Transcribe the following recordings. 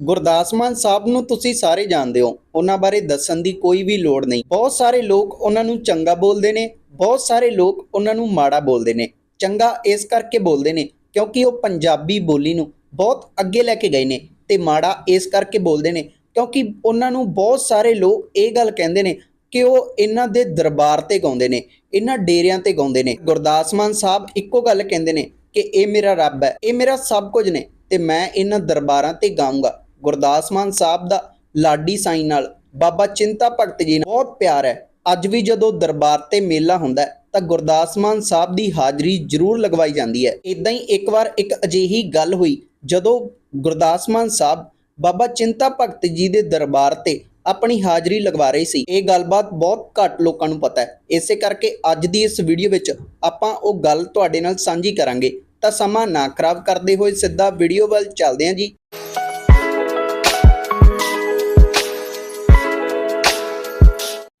ਗੁਰਦਾਸ ਮਾਨ ਸਾਹਿਬ ਨੂੰ ਤੁਸੀਂ ਸਾਰੇ ਜਾਣਦੇ ਹੋ, ਉਹਨਾਂ ਬਾਰੇ ਦੱਸਣ ਦੀ ਕੋਈ ਵੀ ਲੋੜ ਨਹੀਂ। ਬਹੁਤ ਸਾਰੇ ਲੋਕ ਉਹਨਾਂ ਨੂੰ ਚੰਗਾ ਬੋਲਦੇ ਨੇ, ਬਹੁਤ ਸਾਰੇ ਲੋਕ ਉਹਨਾਂ ਨੂੰ ਮਾੜਾ ਬੋਲਦੇ ਨੇ। ਚੰਗਾ ਇਸ ਕਰਕੇ ਬੋਲਦੇ ਨੇ ਕਿਉਂਕਿ ਉਹ ਪੰਜਾਬੀ ਬੋਲੀ ਨੂੰ ਬਹੁਤ ਅੱਗੇ ਲੈ ਕੇ ਗਏ ਨੇ ਤੇ ਮਾੜਾ ਇਸ ਕਰਕੇ ਬੋਲਦੇ ਨੇ ਕਿਉਂਕਿ ਉਹਨਾਂ ਨੂੰ ਬਹੁਤ ਸਾਰੇ ਲੋਕ ਇਹ ਗੱਲ ਕਹਿੰਦੇ ਨੇ ਕਿ ਉਹ ਇਹਨਾਂ ਦੇ ਦਰਬਾਰ ਤੇ ਗਾਉਂਦੇ ਨੇ, ਇਹਨਾਂ ਡੇਰਿਆਂ ਤੇ ਗਾਉਂਦੇ ਨੇ। ਗੁਰਦਾਸ ਮਾਨ ਸਾਹਿਬ ਇੱਕੋ ਗੱਲ ਕਹਿੰਦੇ ਨੇ ਕਿ ਇਹ ਮੇਰਾ ਰੱਬ ਹੈ, ਇਹ ਮੇਰਾ ਸਭ ਕੁਝ ਨੇ ਤੇ ਮੈਂ ਇਹਨਾਂ ਦਰਬਾਰਾਂ ਤੇ ਗਾਉਂਗਾ ਗੁਰਦਾਸ ਮਾਨ ਸਾਹਿਬ ਦਾ ਲਾਡੀ ਸਾਈਂ ਨਾਲ ਬਾਬਾ ਚਿੰਤਾ ਭਗਤ ਜੀ ਨਾਲ ਬਹੁਤ ਪਿਆਰ ਹੈ। ਅੱਜ ਵੀ ਜਦੋਂ ਦਰਬਾਰ ਤੇ ਮੇਲਾ ਹੁੰਦਾ ਤਾਂ ਗੁਰਦਾਸ ਮਾਨ ਸਾਹਿਬ ਦੀ ਹਾਜ਼ਰੀ ਜ਼ਰੂਰ ਲਗਵਾਈ ਜਾਂਦੀ ਹੈ। ਇਦਾਂ ਹੀ ਇੱਕ ਵਾਰ ਇੱਕ ਅਜਿਹੀ ਗੱਲ ਹੋਈ, ਜਦੋਂ ਗੁਰਦਾਸ ਮਾਨ ਸਾਹਿਬ ਬਾਬਾ ਚਿੰਤਾ ਭਗਤ ਜੀ ਦੇ ਦਰਬਾਰ ਤੇ ਆਪਣੀ ਹਾਜ਼ਰੀ ਲਗਵਾ ਰਹੇ ਸੀ। ਇਹ ਗੱਲਬਾਤ ਬਹੁਤ ਘੱਟ ਲੋਕਾਂ ਨੂੰ ਪਤਾ ਹੈ। ਇਸੇ ਕਰਕੇ ਅੱਜ ਦੀ ਇਸ ਵੀਡੀਓ ਵਿੱਚ ਆਪਾਂ ਉਹ ਗੱਲ ਤੁਹਾਡੇ ਨਾਲ ਸਾਂਝੀ ਕਰਾਂਗੇ। ਤਾਂ ਸਮਾਂ ਨਾ ਖਰਾਬ ਕਰਦੇ ਹੋਏ ਸਿੱਧਾ ਵੀਡੀਓ ਵੱਲ ਚੱਲਦੇ ਹਾਂ ਜੀ।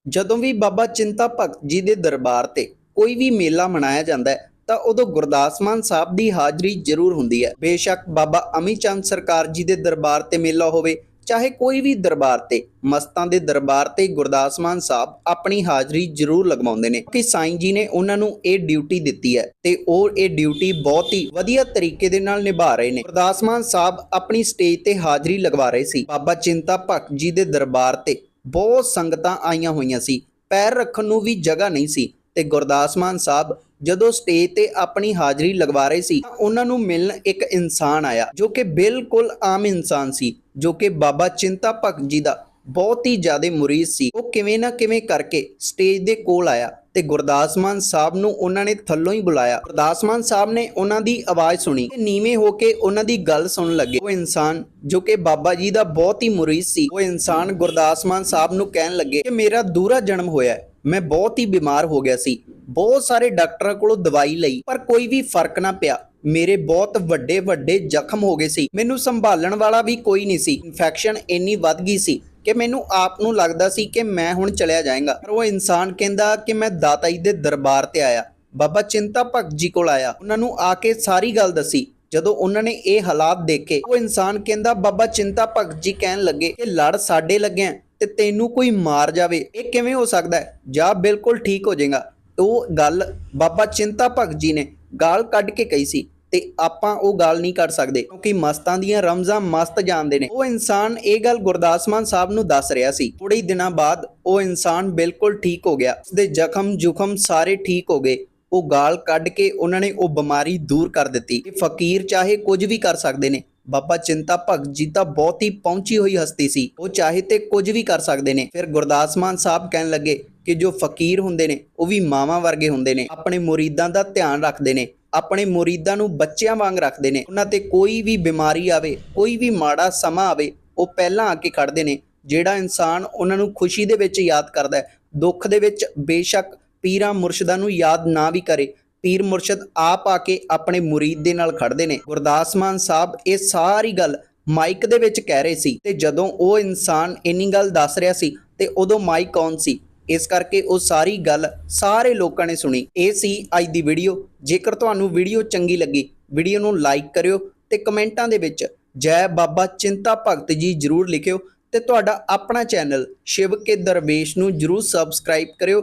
ਜਦੋਂ ਵੀ ਬਾਬਾ ਚਿੰਤਾ ਭਗਤ ਜੀ ਦੇ ਦਰਬਾਰ ਤੇ ਕੋਈ ਵੀ ਮੇਲਾ ਮਨਾਇਆ ਜਾਂਦਾ ਹੈ, ਤਾਂ ਉਦੋਂ ਗੁਰਦਾਸ ਮਾਨ ਸਾਹਿਬ ਦੀ ਹਾਜ਼ਰੀ ਜ਼ਰੂਰ ਹੁੰਦੀ ਹੈ। ਬੇਸ਼ੱਕ ਬਾਬਾ ਅਮੀ ਚੰਦ ਸਰਕਾਰ ਜੀ ਦੇ ਦਰਬਾਰ ਤੇ ਮੇਲਾ ਹੋਵੇ, ਚਾਹੇ ਕੋਈ ਵੀ ਦਰਬਾਰ ਤੇ, ਮਸਤਾਂ ਦੇ ਦਰਬਾਰ ਤੇ ਗੁਰਦਾਸ ਮਾਨ ਸਾਹਿਬ ਆਪਣੀ ਹਾਜ਼ਰੀ ਜ਼ਰੂਰ ਲਗਵਾਉਂਦੇ ਨੇ ਕਿ ਸਾਈਂ ਜੀ ਨੇ ਉਹਨਾਂ ਨੂੰ ਇਹ ਡਿਊਟੀ ਦਿੱਤੀ ਹੈ ਤੇ ਉਹ ਇਹ ਡਿਊਟੀ ਬਹੁਤ ਹੀ ਵਧੀਆ ਤਰੀਕੇ ਦੇ ਨਾਲ ਨਿਭਾ ਰਹੇ ਨੇ। ਗੁਰਦਾਸ ਮਾਨ ਸਾਹਿਬ ਆਪਣੀ ਸਟੇਜ ਤੇ ਹਾਜ਼ਰੀ ਲਗਵਾ ਰਹੇ ਸੀ। ਬਾਬਾ ਚਿੰਤਾ ਭਗਤ ਜੀ ਦੇ ਦਰਬਾਰ ਤੇ ਬਹੁਤ ਸੰਗਤਾਂ ਆਈਆਂ ਹੋਈਆਂ ਸੀ। ਪੈਰ ਰੱਖਣ ਨੂੰ ਵੀ ਜਗ੍ਹਾ ਨਹੀਂ ਸੀ ਤੇ ਗੁਰਦਾਸ ਮਾਨ ਸਾਹਿਬ ਜਦੋਂ ਸਟੇਜ ਤੇ ਆਪਣੀ ਹਾਜ਼ਰੀ ਲਗਵਾ ਰਹੇ ਸੀ ਤਾਂ ਉਹਨਾਂ ਨੂੰ ਮਿਲਣ ਇੱਕ ਇਨਸਾਨ ਆਇਆ ਜੋ ਕਿ ਬਿਲਕੁਲ ਆਮ ਇਨਸਾਨ ਸੀ, ਜੋ ਕਿ ਬਾਬਾ ਚਿੰਤਾ ਭਗਤ ਜੀ ਦਾ ਬਹੁਤ ਹੀ ਜ਼ਿਆਦਾ ਮੁਰੀਦ ਸੀ। ਉਹ ਕਿਵੇਂ ਨਾ ਕਿਵੇਂ ਕਰਕੇ ਸਟੇਜ ਦੇ ਕੋਲ ਆਇਆ। ਤੇ ਗੁਰਦਾਸ ਮਾਨ ਸਾਹਿਬ ਨੂੰ ਉਹਨਾਂ ਨੇ ਥੱਲੋਂ ਹੀ ਬੁਲਾਇਆ। ਗੁਰਦਾਸ ਮਾਨ ਸਾਹਿਬ ਨੇ ਉਹਨਾਂ ਦੀ ਆਵਾਜ਼ ਸੁਣੀ ਤੇ ਨੀਵੇਂ ਹੋ ਕੇ ਉਹਨਾਂ ਦੀ ਗੱਲ ਸੁਣਨ ਲੱਗੇ। ਉਹ ਇਨਸਾਨ ਜੋ ਕਿ ਬਾਬਾ ਜੀ ਦਾ ਬਹੁਤ ਹੀ ਮੁਰੀਦ ਸੀ। ਉਹ ਇਨਸਾਨ ਗੁਰਦਾਸ ਮਾਨ ਸਾਹਿਬ ਨੂੰ ਕਹਿਣ ਲੱਗੇ ਕਿ ਮੇਰਾ ਦੂਰਾ ਜਨਮ ਹੋਇਆ ਮੈਂ ਬਹੁਤ ਹੀ ਬਿਮਾਰ ਹੋ ਗਿਆ ਸੀ। ਬਹੁਤ ਸਾਰੇ ਡਾਕਟਰਾਂ ਕੋਲੋਂ ਦਵਾਈ ਲਈ, ਪਰ ਕੋਈ ਵੀ ਫ਼ਰਕ ਨਾ ਪਿਆ। ਮੇਰੇ ਬਹੁਤ ਵੱਡੇ ਵੱਡੇ ਜ਼ਖਮ ਹੋ ਗਏ ਸੀ। ਮੈਨੂੰ ਸੰਭਾਲਣ ਵਾਲਾ ਵੀ ਕੋਈ ਨਹੀਂ ਸੀ। ਇਨਫੈਕਸ਼ਨ ਇੰਨੀ ਵੱਧ ਗਈ ਸੀ ਕਿ ਮੈਨੂੰ ਆਪ ਨੂੰ ਲੱਗਦਾ ਸੀ ਕਿ ਮੈਂ ਹੁਣ ਚਲਿਆ ਜਾਏਗਾ। ਪਰ ਉਹ ਇਨਸਾਨ ਕਹਿੰਦਾ ਕਿ ਮੈਂ ਦਾਤਾ ਜੀ ਦੇ ਦਰਬਾਰ ਤੇ ਆਇਆ। ਬਾਬਾ ਚਿੰਤਾ ਭਗਤ ਜੀ ਕੋਲ ਆਇਆ। ਉਹਨਾਂ ਨੂੰ ਆ ਕੇ ਸਾਰੀ ਗੱਲ ਦੱਸੀ। ਜਦੋਂ ਉਹਨਾਂ ਨੇ ਇਹ ਹਾਲਾਤ ਦੇਖੇ, ਉਹ ਇਨਸਾਨ ਕਹਿੰਦਾ, ਬਾਬਾ ਚਿੰਤਾ ਭਗਤ ਜੀ ਕਹਿਣ ਲੱਗੇ ਕਿ ਲੜ ਸਾਡੇ ਲੱਗਿਆ ਤੇ ਤੈਨੂੰ ਕੋਈ ਮਾਰ ਜਾਵੇ। ਇਹ ਕਿਵੇਂ ਹੋ ਸਕਦਾ ਹੈ? ਜਾ, ਬਿਲਕੁਲ ਠੀਕ ਹੋ ਜਾਏਗਾ। ਉਹ ਗੱਲ ਬਾਬਾ ਚਿੰਤਾ ਭਗਤ ਜੀ ਨੇ ਗਾਲ ਕੱਢ ਕੇ ਕਹੀ ਸੀ। ਤੇ ਆਪਾਂ ਉਹ ਗੱਲ ਨਹੀਂ ਕਰ ਸਕਦੇ, ਕਿਉਂਕਿ ਮਸਤਾਂ ਦੀਆਂ ਰਮਜ਼ਾਂ ਮਸਤ ਜਾਣਦੇ ਨੇ। ਉਹ ਇਨਸਾਨ ਇਹ ਗੱਲ ਗੁਰਦਾਸ ਮਾਨ ਸਾਹਿਬ ਨੂੰ ਦੱਸ ਰਿਹਾ ਸੀ। ਥੋੜੇ ਦਿਨਾਂ ਬਾਅਦ ਉਹ ਇਨਸਾਨ ਬਿਲਕੁਲ ਠੀਕ ਹੋ ਗਿਆ। ਉਸਦੇ ਜ਼ਖਮ ਜੁਖਮ ਸਾਰੇ ਠੀਕ ਹੋ ਗਏ। ਉਹ ਗਾਲ ਕੱਢ ਕੇ ਉਹਨਾਂ ਨੇ ਉਹ ਬਿਮਾਰੀ ਦੂਰ ਕਰ ਦਿੱਤੀ। ਇਹ ਫਕੀਰ ਚਾਹੇ ਕੁਝ ਵੀ ਕਰ ਸਕਦੇ ਨੇ। ਬਾਬਾ ਚਿੰਤਾ ਭਗਤ ਜੀ ਤਾਂ ਬਹੁਤ ਹੀ ਪਹੁੰਚੀ ਹੋਈ ਹਸਤੀ ਸੀ। ਉਹ ਚਾਹੇ ਤੇ ਕੁਝ ਵੀ ਕਰ ਸਕਦੇ ਨੇ। ਫਿਰ ਗੁਰਦਾਸ ਮਾਨ ਸਾਹਿਬ ਕਹਿਣ ਲੱਗੇ ਕਿ ਜੋ ਫਕੀਰ ਹੁੰਦੇ ਨੇ, ਉਹ ਵੀ ਮਾਵਾਂ ਵਰਗੇ ਹੁੰਦੇ ਨੇ। ਆਪਣੇ ਮੁਰੀਦਾਂ ਦਾ ਧਿਆਨ ਰੱਖਦੇ ਨੇ। ਆਪਣੇ ਮੁਰੀਦਾਂ ਨੂੰ ਬੱਚਿਆਂ ਵਾਂਗ ਰੱਖਦੇ ਨੇ। ਉਹਨਾਂ ਤੇ ਕੋਈ ਵੀ ਬਿਮਾਰੀ ਆਵੇ, ਕੋਈ ਵੀ ਮਾੜਾ ਸਮਾਂ ਆਵੇ, ਉਹ ਪਹਿਲਾਂ ਆ ਕੇ ਖੜਦੇ ਨੇ। ਜਿਹੜਾ ਇਨਸਾਨ ਉਹਨਾਂ ਨੂੰ ਖੁਸ਼ੀ ਦੇ ਵਿੱਚ ਯਾਦ ਕਰਦਾ ਹੈ, ਦੁੱਖ ਦੇ ਵਿੱਚ ਬੇਸ਼ੱਕ ਪੀਰਾਂ ਮੁਰਸ਼ਿਦਾਂ ਨੂੰ ਯਾਦ ਨਾ ਵੀ ਕਰੇ ਪੀਰ ਮੁਰਸ਼ਿਦ ਆਪ ਆ ਕੇ ਆਪਣੇ ਮੁਰੀਦ ਦੇ ਨਾਲ ਖੜਦੇ ਨੇ। ਗੁਰਦਾਸ ਮਾਨ ਸਾਹਿਬ ਇਹ ਸਾਰੀ ਗੱਲ ਮਾਈਕ ਦੇ ਵਿੱਚ ਕਹਿ ਰਹੇ ਸੀ ਤੇ ਜਦੋਂ ਉਹ ਇਨਸਾਨ ਇੰਨੀ ਗੱਲ ਦੱਸ ਰਿਹਾ ਸੀ ਤੇ ਉਦੋਂ ਮਾਈਕ ਔਨ ਸੀ। ਇਸ ਕਰਕੇ ਉਹ ਸਾਰੀ ਗੱਲ ਸਾਰੇ ਲੋਕਾਂ ਨੇ ਸੁਣੀ। ਇਹ ਸੀ ਅੱਜ ਦੀ ਵੀਡੀਓ। ਜੇਕਰ ਤੁਹਾਨੂੰ ਵੀਡੀਓ ਚੰਗੀ ਲੱਗੀ, ਵੀਡੀਓ ਨੂੰ ਲਾਈਕ ਕਰਿਓ ਤੇ ਕਮੈਂਟਾਂ ਦੇ ਵਿੱਚ ਜੈ ਬਾਬਾ ਚਿੰਤਾ ਭਗਤ ਜੀ ਜਰੂਰ ਲਿਖਿਓ ਤੇ ਤੁਹਾਡਾ ਆਪਣਾ ਚੈਨਲ ਸ਼ਿਵ ਕੇ ਦਰਵੇਸ਼ ਨੂੰ ਜਰੂਰ ਸਬਸਕ੍ਰਾਈਬ ਕਰਿਓ